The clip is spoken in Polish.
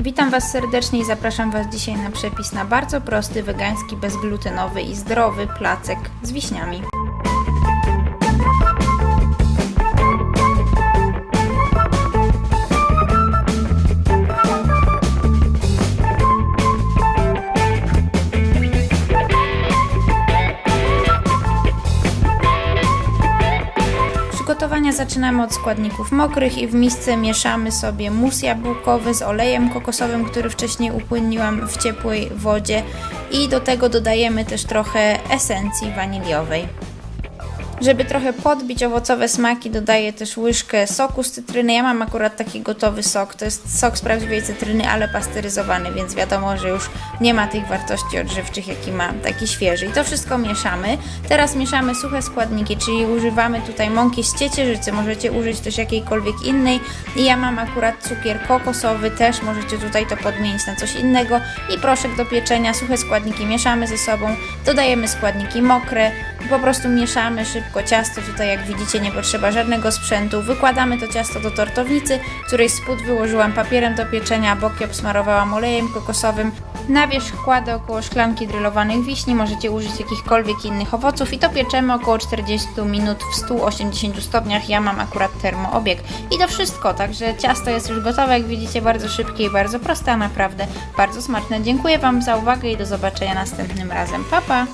Witam Was serdecznie i zapraszam Was dzisiaj na przepis na bardzo prosty, wegański, bezglutenowy i zdrowy placek z wiśniami. Przygotowania zaczynamy od składników mokrych i w misce mieszamy sobie mus jabłkowy z olejem kokosowym, który wcześniej upłynniłam w ciepłej wodzie i do tego dodajemy też trochę esencji waniliowej. Żeby trochę podbić owocowe smaki, dodaję też łyżkę soku z cytryny. Ja mam akurat taki gotowy sok. To jest sok z prawdziwej cytryny, ale pasteryzowany, więc wiadomo, że już nie ma tych wartości odżywczych, jaki ma taki świeży. I to wszystko mieszamy. Teraz mieszamy suche składniki, czyli używamy tutaj mąki z ciecierzycy. Możecie użyć też jakiejkolwiek innej. I ja mam akurat cukier kokosowy, też możecie tutaj to podmienić na coś innego. I proszek do pieczenia. Suche składniki mieszamy ze sobą. Dodajemy składniki mokre. Po prostu mieszamy szybko ciasto. Tutaj jak widzicie nie potrzeba żadnego sprzętu. Wykładamy to ciasto do tortownicy, której spód wyłożyłam papierem do pieczenia, boki obsmarowałam olejem kokosowym. Na wierzch kładę około szklanki drylowanych wiśni, możecie użyć jakichkolwiek innych owoców i to pieczemy około 40 minut w 180 stopniach. Ja mam akurat termoobieg. I to wszystko, także ciasto jest już gotowe, jak widzicie, bardzo szybkie i bardzo proste, a naprawdę bardzo smaczne. Dziękuję Wam za uwagę i do zobaczenia następnym razem. Pa, pa!